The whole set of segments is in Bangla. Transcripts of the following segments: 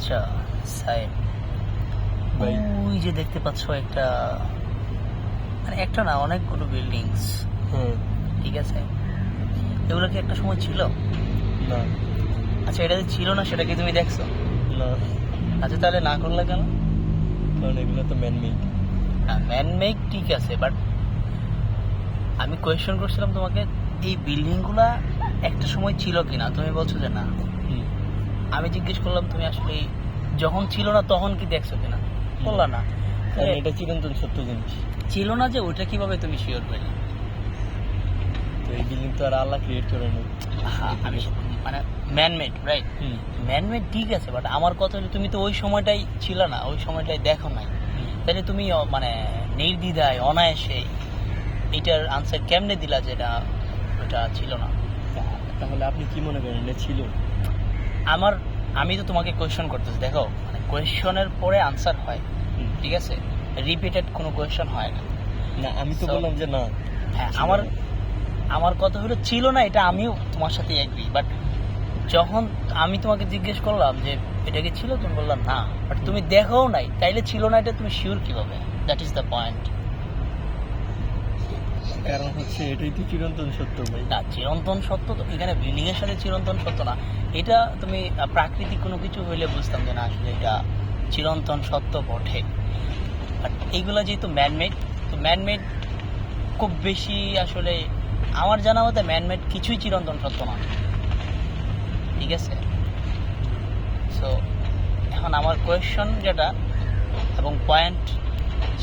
আচ্ছা সাহেব ওই যে দেখতে পাচ্ছ একটা মানে একটা না অনেকগুলো বিল্ডিংস হ্যাঁ ঠিক আছে? এগুলো কি একটা সময় ছিল? না। আচ্ছা এটা ছিল না সেটা কি তুমি দেখছ? না। আচ্ছা তাহলে না করলে কেন? কারণ এগুলো তো ম্যান মেড ম্যান মেক ঠিক আছে বাট আমি কোয়েশ্চেন করছিলাম তোমাকে এই বিল্ডিংগুলা একটা সময় ছিল কিনা? তুমি বলছো যে না। আমি জিজ্ঞেস করলাম তুমি আসলে যখন ছিল না তখন কি দেখছ কিনা? বললা না। এটা চিরন্তন সত্য জিনিস। ছিল না যে ওইটা কীভাবে তুমি শিওর পেলে তো এই বিল্ডিং তো আর আল্লাহ ক্রিয়েট করে না আমি মানে ম্যানমেড রাইট ম্যানমেড ঠিক আছে বাট আমার কথা হলো তুমি তো ওই সময়টাই ছিল না ওই সময়টাই দেখো নাই। তাহলে তুমি মানে নির্দ্বিধায় অনায়াসে এটার আনসার কেমনে দিলা যেটা ওটা ছিল না? তাহলে আপনি কি মনে করেন এটা ছিল? আমার আমি তো তোমাকে কোয়েশ্চেন করতেছি দেখো মানে কোয়েশ্চনের পরে আনসার হয় ঠিক আছে? রিপিটেড কোনো কোয়েশ্চেন হয় না। না আমি তো বললাম যে না। হ্যাঁ আমার আমার কথা হলো ছিল না এটা আমিও তোমার সাথে এগ্রি বাট যখন আমি তোমাকে জিজ্ঞেস করলাম যে এটা কি ছিল? তুমি বললাম না। বাট তুমি দেখোও নাই তাইলে ছিল না এটা তুমি শিওর কীভাবে? দ্যাট ইজ দ্য পয়েন্ট কারণ হচ্ছে এটাই তো চিরন্তন সত্য ভাই। না চিরন্তন সত্য তো এখানে বিল্ডিং এর সাথে চিরন্তন সত্য না। এটা তুমি প্রাকৃতিক কোনো কিছু হইলে বুঝতাম যে না আসলে এটা চিরন্তন সত্য বটে। বাট এইগুলো যেহেতু ম্যানমেড তো ম্যানমেড খুব বেশি আসলে আমার জানা মতে ম্যানমেড কিছুই চিরন্তন সত্য না। ঠিক আছে? সো এখন আমার কোয়েশ্চন যেটা এবং পয়েন্ট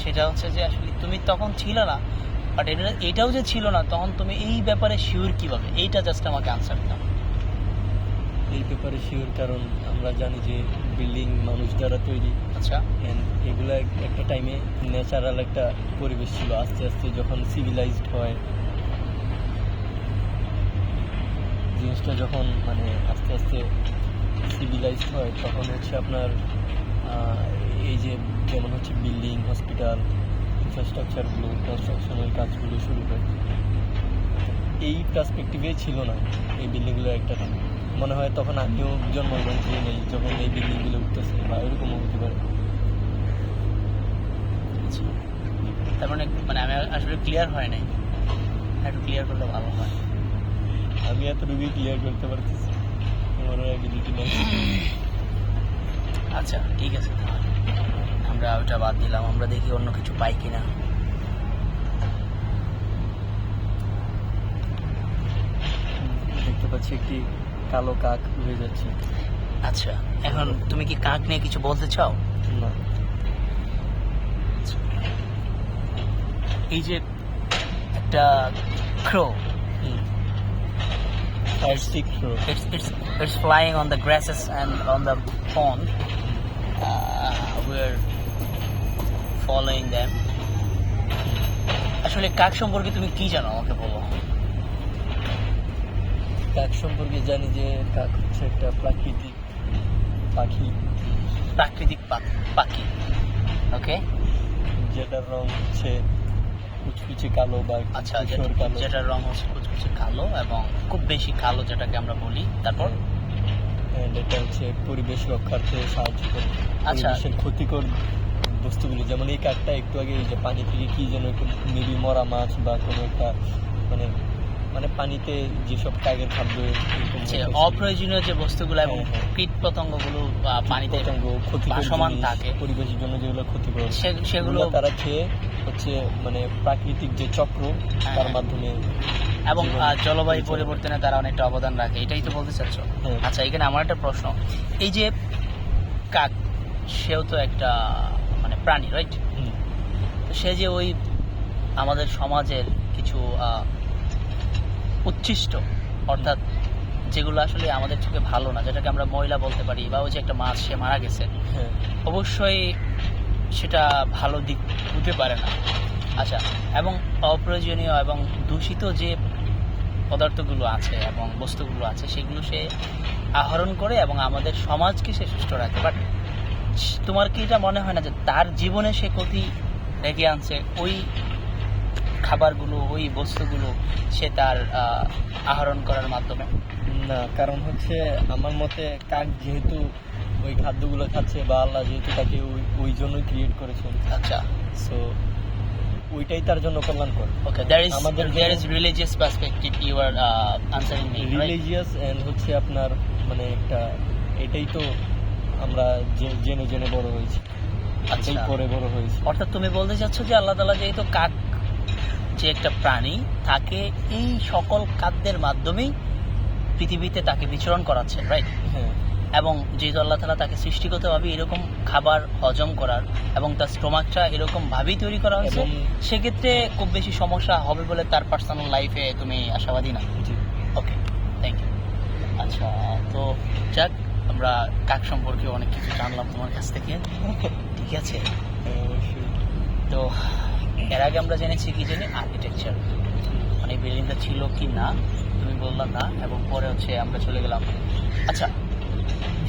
সেটা হচ্ছে যে আসলে তুমি তখন ছিল না বাট এটা এটাও যে ছিল না তখন তুমি এই ব্যাপারে শিওর কীভাবে? এইটা জাস্ট আমাকে আনসার দাও। এই ব্যাপারে শিওর কারণ আমরা জানি যে বিল্ডিং মানুষ দ্বারা তৈরি। আচ্ছা। এগুলো একটা টাইমে ন্যাচারাল একটা পরিবেশ ছিল আস্তে আস্তে যখন সিভিলাইজড হয়। জিনিসটা যখন মানে আস্তে আস্তে সিভিলাইজড হয় তখন হচ্ছে আপনার এই যে যেমন হচ্ছে বিল্ডিং হসপিটাল ইনফ্রাস্ট্রাকচারগুলো কনস্ট্রাকশনের কাজগুলো শুরু হয়। এই পার্সপেক্টিভে ছিল না এই বিল্ডিংগুলো একটা। মনে হয় তখন আমিও জন্মগ্রহণ করি নেই যখন এই বিল্ডিংগুলো উঠতেছে বা এরকমও হতে পারে। আচ্ছা। তার মানে মানে আমি আসলে ক্লিয়ার হয় নাই। একটু ক্লিয়ার করলে ভালো হয়। আমি এতটুকুই ক্লিয়ার করতে পারতেছি। আমার অ্যাবিলিটি নেই আচ্ছা ঠিক আছে তাহলে। ওটা বাদ দিলাম আমরা দেখি অন্য কিছু পাই কিনা। দেখতে পাচ্ছি একটি কালো কাক উড়ে যাচ্ছে। আচ্ছা এখন তুমি কি কাক নিয়ে কিছু বলতে চাও? না। এই যে একটা crow stick throw it's it's it's flying on the grasses and on the pond. Uh, we're following them. আসলে কাক সম্পর্কে তুমি কি জানো আমাকে বলো? কাক সম্পর্কে জানি যে কাক হচ্ছে একটা প্রাকৃতিক পাখি। প্রাকৃতিক পাখি। ওকে? যেটার রং হচ্ছে কুচকুচে কালো বা আচ্ছা যেটার রং হচ্ছে কুচকুচে কালো এবং খুব বেশি কালো যেটাকে আমরা বলি। তারপর? এটা হচ্ছে পরিবেশ রক্ষার্থে সাহায্য করে। আচ্ছা। ক্ষতিকর বস্তুগুলো যেমন এই কাকটা একটু আগে এই যে পানি থেকে কি যেন একটু মেবি মরা মাছ বা কোনো একটা মানে মানে পানিতে যেসব কাকের খাদ্য হচ্ছে, অপ্রয়োজনীয় যে বস্তুগুলো এবং হ্যাঁ, হ্যাঁ। কীট পতঙ্গগুলো পানিতে পতঙ্গ ক্ষতিকর ভাসমান জিনিস, থাকে পরিবেশের জন্য যেগুলো ক্ষতিকর সে- সেগুলো তারা খেয়ে হচ্ছে মানে প্রাকৃতিক যে চক্র তার হ্যাঁ। মাধ্যমে এবং জলবায়ু। পরিবর্তনে তারা অনেকটা অবদান রাখে এটাই তো বলতে চাচ্ছ। আচ্ছা এখানে আমার একটা প্রশ্ন এই যে কাক সেও তো একটা প্রাণী রাইট হুম, সে যে ওই আমাদের সমাজের কিছু উচ্ছিষ্ট অর্থাৎ যেগুলো আসলে আমাদের চোখে ভালো না যেটাকে আমরা ময়লা বলতে পারি বা ওই যে একটা মাছ সে মারা গেছে হ্যাঁ। অবশ্যই সেটা ভালো দিক হতে পারে না। আচ্ছা এবং অপ্রয়োজনীয় এবং দূষিত যে পদার্থগুলো আছে এবং বস্তুগুলো আছে সেগুলো সে আহরণ করে এবং আমাদের সমাজকে সে সুস্থ রাখে। বাট তোমার কি এটা মনে হয় না যে তার জীবনে সে ক্ষতি রেখে আনছে? ওই খাবারগুলো ওই বস্তুগুলো সে তার আহরণ করার মাধ্যমে? না কারণ হচ্ছে আমার মতে কাক যেহেতু ওই খাদ্যগুলো খাচ্ছে বা আল্লাহ যেহেতু তাকে ওই ওই জন্যই ক্রিয়েট করেছেন আচ্ছা। সো ওইটাই তার জন্য কল্যাণকর। ওকে দেয়ার ইজ আমাদের there is religious perspective you are answering me religious and হচ্ছে আপনার মানে একটা এটাই তো আমরা জেনে জেনে বড় হয়েছি। আচ্ছা। পরে বড় হয়েছি। অর্থাৎ তুমি বলতে চাচ্ছ যে আল্লাহ তালা যেহেতু কাক যে একটা প্রাণী তাকে এই সকল খাদ্যের মাধ্যমেই পৃথিবীতে তাকে বিচরণ করাচ্ছেন রাইট হ্যাঁ। এবং যেহেতু আল্লাহ তালা তাকে সৃষ্টিগতভাবে এরকম খাবার হজম করার এবং তার স্টোমাকটা এরকম ভাবেই তৈরি করা হয়েছে সেক্ষেত্রে খুব বেশি সমস্যা হবে বলে তার পার্সোনাল লাইফে তুমি আশাবাদী না? ওকে থ্যাংক ইউ আচ্ছা তো যাক আমরা কাক সম্পর্কে অনেক কিছু জানলাম তোমার কাছ থেকে। ঠিক আছে? তো এর আগে আমরা জেনেছি কি জানি? আর্কিটেকচার মানে বিল্ডিংটা ছিল কি না তুমি বললাম না এবং পরে হচ্ছে আমরা চলে গেলাম। আচ্ছা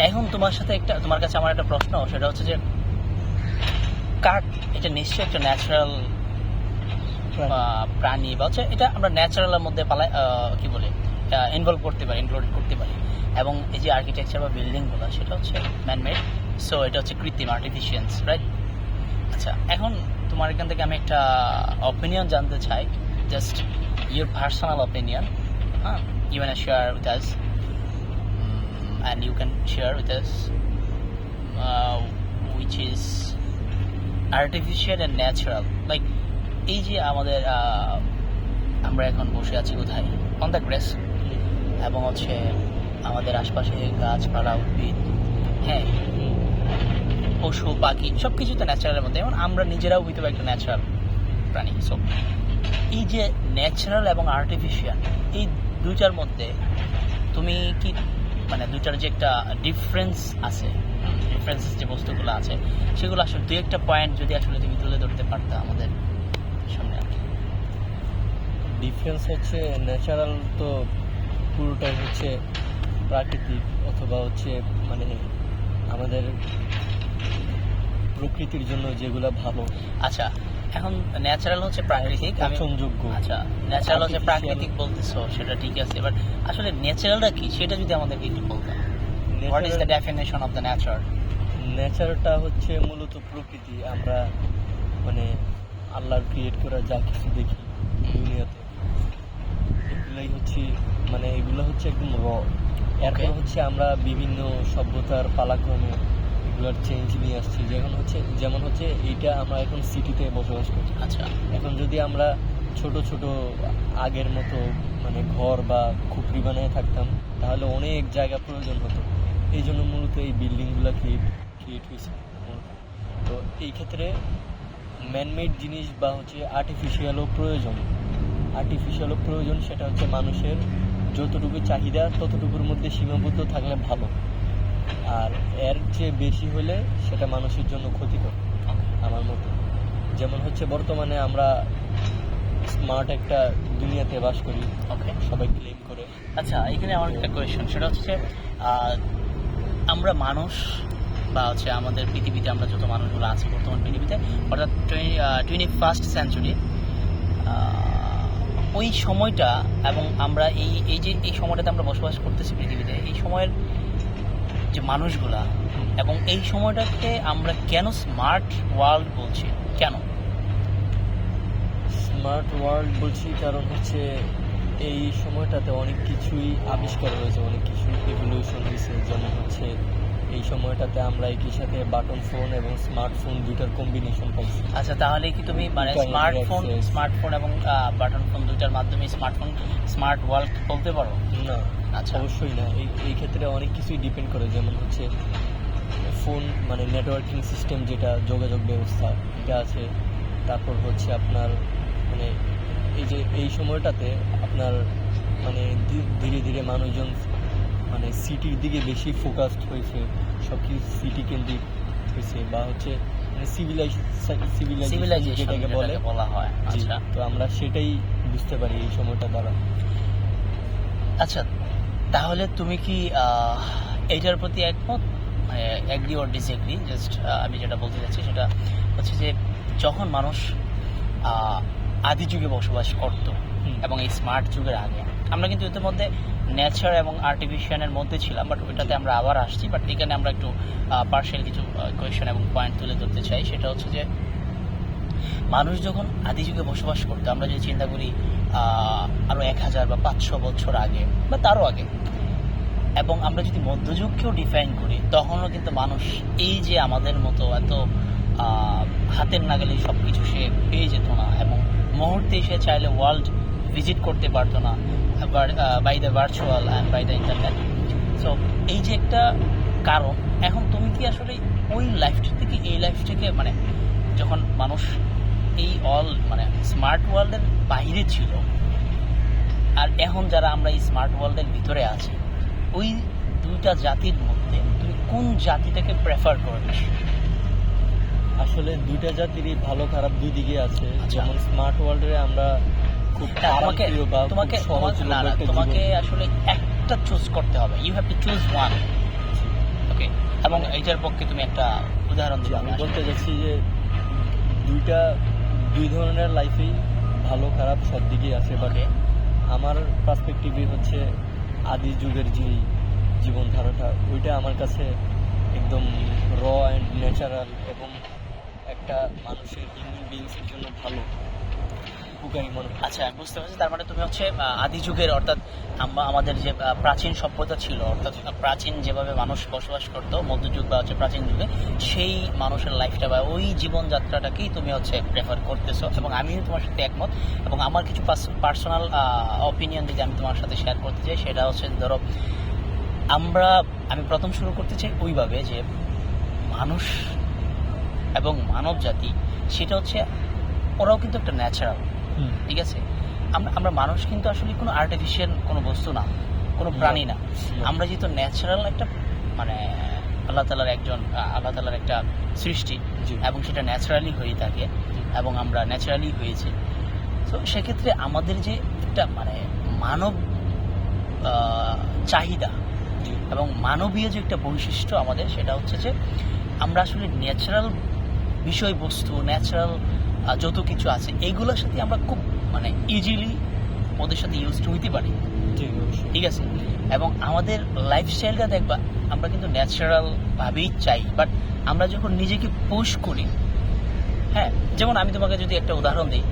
এখন তোমার সাথে একটা তোমার কাছে আমার একটা প্রশ্ন সেটা হচ্ছে যে কাক এটা নিশ্চয়ই একটা ন্যাচারাল প্রাণী বা হচ্ছে এটা আমরা ন্যাচারালের মধ্যে পালাই কি বলে ইনভলভ করতে পারি ইনক্লুড করতে পারি। এবং এই যে আর্কিটেকচার বা বিল্ডিংগুলো সেটা হচ্ছে ম্যানমেড সো এটা হচ্ছে কৃত্রিম আর্টিফিশিয়ালস রাইট আচ্ছা এখন তোমার এখান থেকে আমি একটা অপিনিয়ন জানতে চাই জাস্ট ইউর পার্সোনাল অপিনিয়ন হ্যাঁ? You can share with us and you can share with us which is artificial and natural like এই যে আমাদের আমরা এখন বসে আছি কোথায়? অন দ্য গ্রেস এবং হচ্ছে আমাদের আশপাশে গাছপালা, উদ্ভিদ হ্যাঁ পশু, পাখি সব কিছু তো ন্যাচারালের মধ্যে এবং আমরা নিজেরাও হইতে একটা ন্যাচারাল প্রাণী সো এই যে ন্যাচারাল এবং আর্টিফিশিয়াল এই দুইটার মধ্যে তুমি কি মানে দুইটার যে একটা ডিফারেন্স আছে ডিফারেন্স যে বস্তুগুলো আছে, সেগুলো আসলে দুই একটা পয়েন্ট যদি আসলে তুমি তুলে ধরতে পারতে আমাদের সামনে আর কি। ডিফারেন্স হচ্ছে ন্যাচারাল তো পুরোটাই হচ্ছে প্রাকৃতিক অথবা হচ্ছে মানে আমাদের প্রকৃতির জন্য যেগুলো ভালো। আচ্ছা এখন ন্যাচারাল হচ্ছে প্রাকৃতিক আমি পচনযোগ্য। আচ্ছা ন্যাচারাল হচ্ছে প্রাকৃতিক বলতেছো সেটা ঠিক আছে বাট আসলে ন্যাচারালটা কি? সেটা যদি আমাদেরকে একটু বলতেন। What is the definition of the nature নেচারটা হচ্ছে মূলত প্রকৃতি আমরা মানে আল্লাহর ক্রিয়েট করা যা কিছু দেখি দুনিয়াতে। এগুলাই হচ্ছে মানে এগুলো হচ্ছে একদম র এরপর হচ্ছে আমরা বিভিন্ন সভ্যতার পালাক্রমে এগুলোর চেঞ্জ নিয়ে আসছি। যেমন হচ্ছে যেমন হচ্ছে এইটা আমরা এখন সিটিতে বসবাস করি আচ্ছা। এখন যদি আমরা ছোট ছোট আগের মতো মানে ঘর বা খুপড়ি বানিয়ে থাকতাম তাহলে অনেক জায়গা প্রয়োজন হতো। এই জন্য মূলত এই বিল্ডিংগুলো ক্রিয়েট ক্রিয়েট হয়েছে। তো এই ক্ষেত্রে ম্যানমেড জিনিস বা হচ্ছে আর্টিফিশিয়ালও প্রয়োজন। আর্টিফিশিয়ালও প্রয়োজন সেটা হচ্ছে মানুষের যতটুকু চাহিদা ততটুকুর মধ্যে সীমাবদ্ধ থাকলে ভালো। আর এর চেয়ে বেশি হলে সেটা মানুষের জন্য ক্ষতিকর আমার মতে। যেমন হচ্ছে বর্তমানে আমরা স্মার্ট একটা দুনিয়াতে বাস করি ওকে সবাই ক্লেম করে। আচ্ছা এখানে আমার একটা কোয়েশ্চেন সেটা হচ্ছে আমরা মানুষ বা হচ্ছে আমাদের পৃথিবীতে আমরা যত মানুষগুলো আছি বর্তমান পৃথিবীতে অর্থাৎ টোয়েন্টি ফার্স্ট সেঞ্চুরি ওই সময়টা এবং আমরা এই এই যে, এই সময়টাতে আমরা বসবাস করতেছি পৃথিবীতে, এই সময়ের যে মানুষগুলা, এবং এই সময়টাকে আমরা কেন স্মার্ট ওয়ার্ল্ড বলছি? কেন? স্মার্ট ওয়ার্ল্ড বলছি কারণ হচ্ছে এই সময়টাতে অনেক কিছুই আবিষ্কার হয়েছে, অনেক কিছু এভলিউশন হয়েছে, যেমন হচ্ছে এই সময়টাতে আমরা একই সাথে বাটন ফোন এবং স্মার্টফোন দুইটার কম্বিনেশন পাইছি আচ্ছা তাহলে কি তুমি মানে স্মার্টফোন স্মার্টফোন এবং বাটন ফোন দুইটার মাধ্যমে স্মার্টফোন স্মার্ট ওয়ার্ল্ড বলতে পারো? না আচ্ছা। অবশ্যই না। এই এই ক্ষেত্রে অনেক কিছুই ডিপেন্ড করে। যেমন হচ্ছে ফোন মানে নেটওয়ার্কিং সিস্টেম যেটা যোগাযোগ ব্যবস্থা এটা আছে। তারপর হচ্ছে আপনার মানে এই যে এই সময়টাতে আপনার মানে ধীরে ধীরে মানুষজন মানে সিটির দিকে বেশি ফোকাসড হয়েছে সব কিছু সিটি কেন্দ্রিক হয়েছে বা হচ্ছে মানে যেটাকে বলে। বলা হয় আচ্ছা। তো আমরা সেটাই বুঝতে পারি এই সময়টা দ্বারা। আচ্ছা তাহলে তুমি কি এইটার প্রতি একমত? এগ্রি অর ডিসএগ্রি জাস্ট আমি যেটা বলতে চাচ্ছি সেটা হচ্ছে যে যখন মানুষ আদি যুগে বসবাস করত এবং এই স্মার্ট যুগের আগে আমরা কিন্তু ইতিমধ্যে নেচার এবং আর্টিফিশিয়ালের মধ্যে ছিলাম বাট ওইটাতে আমরা আবার আসছি বাট এখানে আমরা একটু পার্শিয়াল কিছু কোয়েশন এবং পয়েন্ট তুলে ধরতে চাই। সেটা হচ্ছে যে মানুষ যখন আদি যুগে বসবাস করতো আমরা যদি চিন্তা করি আহ, আরও এক হাজার বা পাঁচশো বছর আগে বা তারও আগে এবং আমরা যদি মধ্যযুগকেও ডিফাইন করি তখনও কিন্তু মানুষ এই যে আমাদের মতো এত হাতের নাগালে সব কিছু সে পেয়ে যেত না এবং মুহূর্তে সে চাইলে ওয়ার্ল্ড ভিজিট করতে পারতো না by the virtual and by the internet so এই যে একটা কারণ এখন তুমি কি আসলে ওই লাইফটা থেকে এই লাইফটাকে মানে যখন মানুষ এই অল মানে স্মার্ট ওয়ার্ল্ডের বাইরে ছিল আর এখন যারা আমরা এই স্মার্ট ওয়ার্ল্ডের ভিতরে আছি ওই দুইটা জাতির মধ্যে তুমি কোন জাতিটাকে প্রেফার করবে? আসলে দুইটা জাতিরই ভালো খারাপ দুই দিকে আছে। আচ্ছা। যেমন স্মার্ট ওয়ার্ল্ডে আমরা খুব তোমাকে তোমাকে না না তোমাকে আসলে একটা চুজ করতে হবে। You have to choose one okay এবং এইটার পক্ষে তুমি একটা উদাহরণ জি, দিবে আমি বলতে। যাচ্ছি যে দুইটা দুই ধরনের লাইফেই ভালো খারাপ সব দিকেই আছে বাট আমার পার্সপেক্টিভে হচ্ছে আদি যুগের যে জীবনধারাটা ওইটা আমার কাছে একদম র অ্যান্ড ন্যাচারাল এবং একটা মানুষের হিউম্যান বিংসের জন্য ভালো। মনে আচ্ছা বুঝতে পারছি। তার মানে তুমি হচ্ছে আদি যুগের অর্থাৎ আমরা আমাদের যে প্রাচীন সভ্যতা ছিল, অর্থাৎ প্রাচীন যেভাবে মানুষ বসবাস করতো, মধ্যযুগ বা হচ্ছে প্রাচীন যুগে, সেই মানুষের লাইফটা বা ওই জীবনযাত্রাটাকেই তুমি হচ্ছে প্রেফার করতেছো। এবং আমিও তোমার সাথে একমত। এবং আমার কিছু পার্সোনাল অপিনিয়ন যদি আমি তোমার সাথে শেয়ার করতে চাই, সেটা হচ্ছে, ধরো, আমরা, আমি প্রথম শুরু করতে চাই ওইভাবে যে, মানুষ এবং মানব জাতি সেটা হচ্ছে, ওরাও কিন্তু একটা ন্যাচারাল ঠিক আছে? আমরা আমরা মানুষ কিন্তু আসলে কোনো আর্টিফিশিয়াল কোনো বস্তু না কোনো প্রাণী না। আমরা যেহেতু ন্যাচারাল একটা মানে আল্লাহ তালার একজন আল্লাহ তালার একটা সৃষ্টি এবং সেটা ন্যাচারালি হয়ে থাকে এবং আমরা ন্যাচারালি হয়েছি। তো সেক্ষেত্রে আমাদের যে একটা মানে মানব চাহিদা এবং মানবীয় যে একটা বৈশিষ্ট্য আমাদের সেটা হচ্ছে যে আমরা আসলে ন্যাচারাল বিষয়বস্তু ন্যাচারাল যত কিছু আছে এইগুলোর সাথে আমরা খুব মানে ইজিলি ওদের সাথে ইউজ হইতে পারি। ঠিক আছে। এবং আমাদের লাইফস্টাইলটা দেখবা আমরা কিন্তু ন্যাচারাল ভাবেই চাই। বাট আমরা যখন নিজেকে পুশ করি হ্যাঁ যেমন আমি তোমাকে যদি একটা উদাহরণ দিই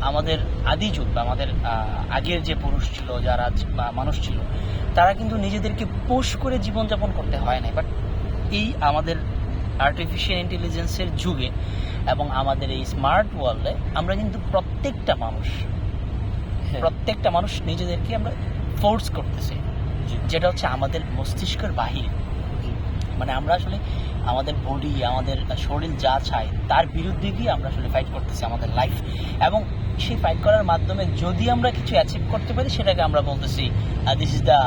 আমাদের আদি যুগ বা আমাদের আগের যে পুরুষ ছিল যারা বা মানুষ ছিল তারা কিন্তু নিজেদেরকে পোষ করে জীবনযাপন করতে হয় না বাট এই আমাদের আর্টিফিশিয়াল ইন্টেলিজেন্সের যুগে এবং আমাদের এই স্মার্ট ওয়ার্ল্ডে আমরা কিন্তু প্রত্যেকটা মানুষ হ্যাঁ, প্রত্যেকটা মানুষ নিজেদেরকে আমরা ফোর্স করতেছি। যেটা হচ্ছে আমাদের মস্তিষ্কের বাহির। মানে আমরা আসলে আমাদের বডি আমাদের শরীর যা চায় তার বিরুদ্ধে গিয়ে আমরা আসলে ফাইট করতেছি আমাদের লাইফ এবং সেই ফাইট করার মাধ্যমে যদি আমরা কিছু অ্যাচিভ করতে পারি সেটাকে আমরা বলতেছি দিস ইজ দ্য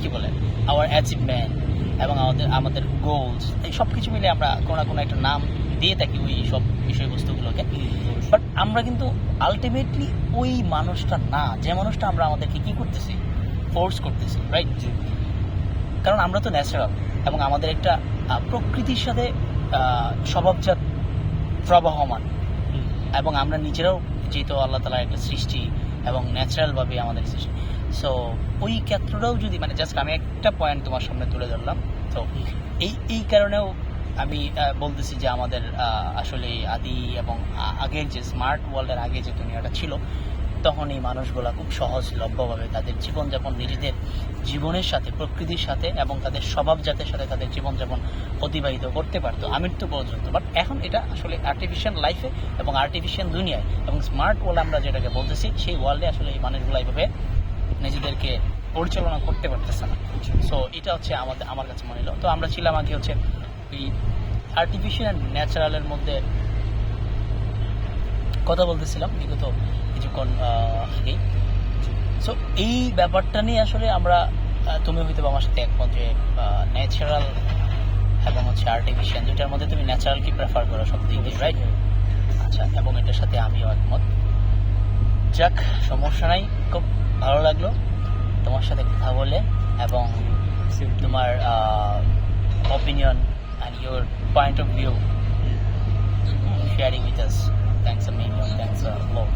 কি বলে আওয়ার অ্যাচিভমেন্ট এবং আমাদের আমাদের গোলস এই সব কিছু মিলে আমরা কোনো না কোনো একটা নাম দিয়ে থাকি ওই সব বিষয়বস্তুগুলোকে। বাট আমরা কিন্তু আলটিমেটলি ওই মানুষটা না যে মানুষটা আমরা আমাদেরকে কী করতেছি? ফোর্স করতেছি রাইট কারণ আমরা তো ন্যাচারাল এবং আমাদের একটা প্রকৃতির সাথে স্বভাবজাত প্রবাহমান। এবং আমরা নিজেরাও যেহেতু আল্লাহ তালার একটা সৃষ্টি এবং ন্যাচারালভাবে আমাদের সৃষ্টি। সো ওই ক্ষেত্রটাও যদি মানে জাস্ট আমি একটা পয়েন্ট তোমার সামনে তুলে ধরলাম, তো এই এই কারণেও আমি বলতেছি যে আমাদের আসলে আদি এবং আগের যে স্মার্ট ওয়ার্ল্ডের আগে যে দুনিয়াটা ছিল, তখন এই মানুষগুলা খুব সহজলভ্যভাবে তাদের জীবনযাপন নিজেদের জীবনের সাথে, প্রকৃতির সাথে এবং তাদের স্বভাব স্বভাবজাতের সাথে তাদের জীবনযাপন অতিবাহিত করতে পারতো আমৃত্যু পর্যন্ত। বাট এখন এটা আসলে আর্টিফিশিয়াল লাইফে এবং আর্টিফিশিয়াল দুনিয়ায় এবং স্মার্ট ওয়ার্ল্ড আমরা যেটাকে বলতেছি, সেই ওয়ার্ল্ডে আসলে এই মানুষগুলো এইভাবে নিজেদেরকে পরিচালনা করতে পারতেছে না। সো এটা হচ্ছে আমাদের আমার কাছে মনে হলো। তো আমরা ছিলাম আগে হচ্ছে ওই আর্টিফিশিয়াল ন্যাচারালের মধ্যে কথা বলতেছিলাম বিগত কিছুক্ষণ আগেই। সো এই ব্যাপারটা নিয়ে আসলে আমরা তুমি হয়তো আমার সাথে একমত যে ন্যাচারাল এবং হচ্ছে আর্টিফিশিয়াল দুইটার মধ্যে তুমি ন্যাচারাল কি প্রেফার করো সব দিক দিয়ে রাইট আচ্ছা এবং এটার সাথে আমিও একমত। যাক সমস্যা নাই। খুব ভালো লাগল তোমার সাথে কথা বলে এবং তোমার opinion and your point of view sharing with us thanks a minion thanks a লোক